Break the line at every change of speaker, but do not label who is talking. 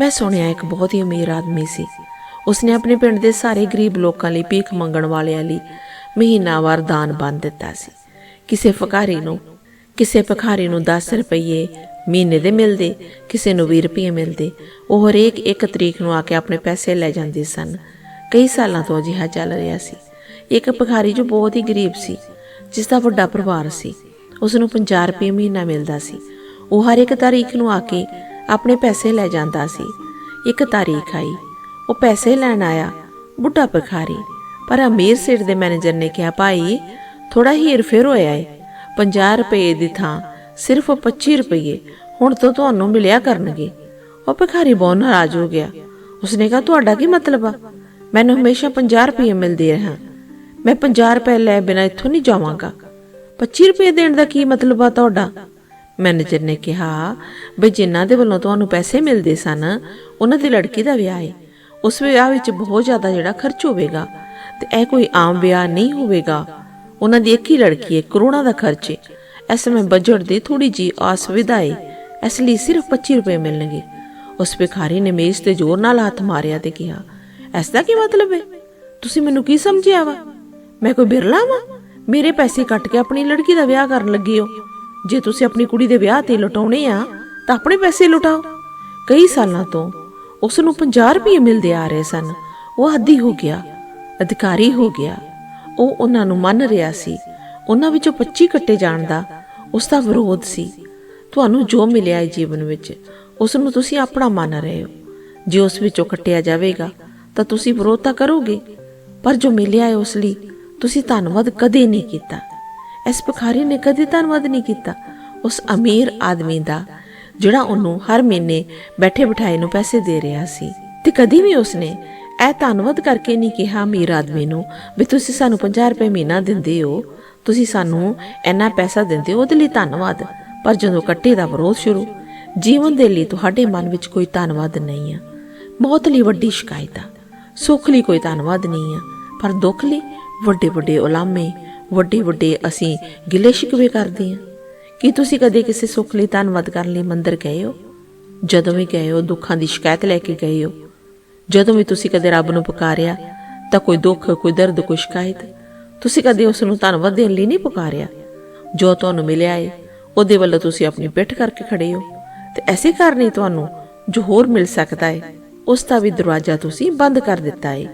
ਮੈਂ ਸੁਣਿਆ ਇੱਕ ਬਹੁਤ ਹੀ ਅਮੀਰ ਆਦਮੀ ਸੀ। ਉਸਨੇ ਆਪਣੇ ਪਿੰਡ ਦੇ ਸਾਰੇ ਗਰੀਬ ਲੋਕਾਂ ਲਈ ਭੀਖ ਮੰਗਣ ਵਾਲਿਆਂ ਲਈ ਮਹੀਨਾਵਾਰ ਦਾਨ ਬੰਨ ਦਿੱਤਾ ਸੀ। ਕਿਸੇ ਫਕਾਰੀ ਨੂੰ, ਕਿਸੇ ਭਿਖਾਰੀ ਨੂੰ 10 ਰੁਪਏ ਮਹੀਨੇ ਦੇ ਮਿਲਦੇ, ਕਿਸੇ ਨੂੰ 20 ਰੁਪਏ ਮਿਲਦੇ, ਉਹ ਹਰੇਕ ਇੱਕ ਤਰੀਕ ਨੂੰ ਆ ਕੇ ਆਪਣੇ ਪੈਸੇ ਲੈ ਜਾਂਦੇ ਸਨ। ਕਈ ਸਾਲਾਂ ਤੋਂ ਅਜਿਹਾ ਚੱਲ ਰਿਹਾ ਸੀ। ਇੱਕ ਭਿਖਾਰੀ ਜੋ ਬਹੁਤ ਹੀ ਗਰੀਬ ਸੀ, ਜਿਸ ਦਾ ਵੱਡਾ ਪਰਿਵਾਰ ਸੀ ਉਸ ਨੂੰ 50 ਰੁਪਏ ਮਹੀਨਾ ਮਿਲਦਾ ਸੀ। ਉਹ ਹਰ ਇੱਕ ਤਾਰੀਖ ਨੂੰ ਆ ਕੇ ਆਪਣੇ ਪੈਸੇ ਲੈ ਜਾਂਦਾ ਸੀ। ਇੱਕ ਤਾਰੀਖ ਆਈ। ਉਹ ਪੈਸੇ ਲੈਣ ਆਇਆ, ਬੁੱਢਾ ਭਿਖਾਰੀ। ਪਰ ਅਮੀਰ ਸਿਰ ਦੇ ਮੈਨੇਜਰ ਨੇ ਕਿਹਾ, ਭਾਈ ਥੋੜਾ ਹੀਰ ਫੇਰ ਹੋਇਆ ਏ। 50 ਰੁਪਏ ਦੀ ਥਾਂ, ਸਿਰਫ 25 ਰੁਪਏ ਹੁਣ ਤੋਂ ਤੁਹਾਨੂੰ ਮਿਲਿਆ ਕਰਨਗੇ। ਉਹ ਭਿਖਾਰੀ ਬਹੁਤ ਨਾਰਾਜ਼ ਹੋ ਗਿਆ। ਉਸਨੇ ਕਿਹਾ, ਤੁਹਾਡਾ ਕੀ ਮਤਲਬ ਆ? ਮੈਨੂੰ ਹਮੇਸ਼ਾ 50 ਰੁਪਏ ਮਿਲਦੇ ਰਹਾ ਮੈਂ 50 ਰੁਪਏ ਲੈ ਬਿਨਾਂ ਇੱਥੋਂ ਨਹੀਂ ਜਾਵਾਂਗਾ। 25 ਰੁਪਏ ਦੇਣ ਦਾ ਕੀ ਮਤਲਬ ਆ ਤੁਹਾਡਾ? ਮੈਨੇਜਰ ਨੇ ਕਿਹਾ, ਬਈ ਜਿਨ੍ਹਾਂ ਦੇ ਵੱਲੋਂ ਤੁਹਾਨੂੰ ਪੈਸੇ ਮਿਲਦੇ ਸਨ, ਉਹਨਾਂ ਦੀ ਲੜਕੀ ਦਾ ਵਿਆਹ ਹੈ ਉਸ ਵਿਆਹ ਵਿੱਚ ਬਹੁਤ ਜ਼ਿਆਦਾ ਜਿਹੜਾ ਖਰਚ ਹੋਵੇਗਾ ਤੇ ਇਹ ਕੋਈ ਆਮ ਵਿਆਹ ਨਹੀਂ ਹੋਵੇਗਾ। ਉਹਨਾਂ ਦੀ ਇੱਕ ਹੀ ਲੜਕੀ ਹੈ ਕਰੋੜਾਂ ਦਾ ਖਰਚ ਹੈ ਇਸ ਸਮੇਂ ਬਜਟ ਦੀ ਥੋੜੀ ਜੀ ਅਸੁਵਿਧਾ ਹੈ ਇਸ ਲਈ ਸਿਰਫ 25 ਰੁਪਏ ਮਿਲਣਗੇ। ਉਸ ਭਿਖਾਰੀ ਨੇ ਮੇਜ਼ ਤੇ ਜ਼ੋਰ ਨਾਲ ਹੱਥ ਮਾਰਿਆ ਤੇ ਕਿਹਾ, ਇਸ ਦਾ ਕੀ ਮਤਲਬ ਹੈ ਤੁਸੀਂ ਮੈਨੂੰ ਕੀ ਸਮਝਿਆ ਵਾ? ਮੈਂ ਕੋਈ ਬਿਰਲਾ ਵਾਂ? ਮੇਰੇ ਪੈਸੇ ਕੱਟ ਕੇ ਆਪਣੀ ਲੜਕੀ ਦਾ ਵਿਆਹ ਕਰਨ ਲੱਗੇ ਹੋ। ਜੇ ਤੁਸੀਂ ਆਪਣੀ ਕੁੜੀ ਦੇ ਵਿਆਹ ਤੇ ਲੁਟਾਉਣੇ ਆ, ਤਾਂ ਆਪਣੇ ਪੈਸੇ ਲੁਟਾਓ। ਕਈ ਸਾਲਾਂ ਤੋਂ ਉਸ ਨੂੰ 50 ਰੁਪਏ ਮਿਲਦੇ ਆ ਰਹੇ ਸਨ। ਉਹ ਹੱਦੀ ਹੋ ਗਿਆ, ਅਧਿਕਾਰੀ ਹੋ ਗਿਆ। ਉਹ ਉਹਨਾਂ ਨੂੰ ਮੰਨ ਰਿਹਾ ਸੀ। ਉਹਨਾਂ ਵਿੱਚੋਂ 25 ਕੱਟੇ ਜਾਣ ਦਾ ਉਸ ਦਾ ਵਿਰੋਧ ਸੀ। ਤੁਹਾਨੂੰ ਜੋ ਮਿਲਿਆ ਹੈ ਜੀਵਨ ਵਿੱਚ ਉਸ ਨੂੰ ਤੁਸੀਂ ਆਪਣਾ ਮੰਨ ਰਹੇ ਹੋ। ਜੇ ਉਸ ਵਿੱਚੋਂ ਕੱਟਿਆ ਜਾਵੇਗਾ, ਤਾਂ ਤੁਸੀਂ ਵਿਰੋਧ ਤਾਂ ਕਰੋਗੇ। ਪਰ ਜੋ ਮਿਲਿਆ ਹੈ ਉਸ ਲਈ ਤੁਸੀਂ ਧੰਨਵਾਦ ਕਦੇ ਨਹੀਂ ਕੀਤਾ। ਇਸ ਭਿਖਾਰੀ ਨੇ ਕਦੇ ਧੰਨਵਾਦ ਨਹੀਂ ਕੀਤਾ। ਉਸ ਅਮੀਰ ਆਦਮੀ ਦਾ, ਜਿਹੜਾ ਉਹਨੂੰ ਹਰ ਮਹੀਨੇ ਬੈਠੇ ਬਿਠਾਏ ਨੂੰ ਪੈਸੇ ਦੇ ਰਿਹਾ ਸੀ ਤੇ ਕਦੀ ਵੀ ਉਸਨੇ ਇਹ ਧੰਨਵਾਦ ਕਰਕੇ ਨਹੀਂ ਕਿਹਾ ਅਮੀਰ ਆਦਮੀ ਨੂੰ ਵੀ ਤੁਸੀਂ ਸਾਨੂੰ 50 ਰੁਪਏ ਮਹੀਨਾ ਦਿੰਦੇ ਹੋ, ਤੁਸੀਂ ਸਾਨੂੰ ਇੰਨਾ ਪੈਸਾ ਦਿੰਦੇ ਹੋ, ਉਹਦੇ ਲਈ ਧੰਨਵਾਦ। ਪਰ ਜਦੋਂ ਕੱਟੇ ਦਾ ਵਿਰੋਧ ਸ਼ੁਰੂ, ਜੀਵਨ ਦੇ ਲਈ ਤੁਹਾਡੇ ਮਨ ਵਿੱਚ ਕੋਈ ਧੰਨਵਾਦ ਨਹੀਂ ਆ। ਮੌਤ ਲਈ ਵੱਡੀ ਸ਼ਿਕਾਇਤ ਆ। ਸੁੱਖ ਲਈ ਕੋਈ ਧੰਨਵਾਦ ਨਹੀਂ ਆ। ਪਰ ਦੁੱਖ ਲਈ ਵੱਡੇ ਵੱਡੇ ਉਲਾਮੇ ਵੱਡੇ ਵੱਡੇ ਅਸੀਂ ਗਿਲੇ ਸ਼ਿਕਵੇ ਕਰਦੇ ਹਾਂ। ਕੀ ਤੁਸੀਂ ਕਦੇ ਕਿਸੇ ਸੁੱਖ ਲਈ ਧੰਨਵਾਦ ਕਰਨ ਲਈ ਮੰਦਰ ਗਏ ਹੋ? ਜਦੋਂ ਵੀ ਗਏ ਹੋ, ਦੁੱਖਾਂ ਦੀ ਸ਼ਿਕਾਇਤ ਲੈ ਕੇ ਗਏ ਹੋ? ਜਦੋਂ ਵੀ ਤੁਸੀਂ ਕਦੇ ਰੱਬ ਨੂੰ ਪੁਕਾਰਿਆ, ਤਾਂ ਕੋਈ ਦੁੱਖ, ਕੋਈ ਦਰਦ, ਕੋਈ ਸ਼ਿਕਾਇਤ, ਤੁਸੀਂ ਕਦੇ ਉਸ ਨੂੰ ਧੰਨਵਾਦ ਦੇਣ ਲਈ ਨਹੀਂ ਪੁਕਾਰਿਆ? ਜੋ ਤੁਹਾਨੂੰ ਮਿਲਿਆ ਏ, ਉਹਦੇ ਵੱਲੋਂ ਤੁਸੀਂ ਆਪਣੀ ਪਿੱਠ ਕਰਕੇ ਖੜੇ ਹੋ। ਤੇ ਐਸੇ ਕਾਰਨ ਹੀ ਤੁਹਾਨੂੰ ਜੋ ਹੋਰ ਮਿਲ ਸਕਦਾ ਏ, ਉਸ ਦਾ ਵੀ ਦਰਵਾਜ਼ਾ ਤੁਸੀਂ ਬੰਦ ਕਰ ਦਿੱਤਾ ਏ।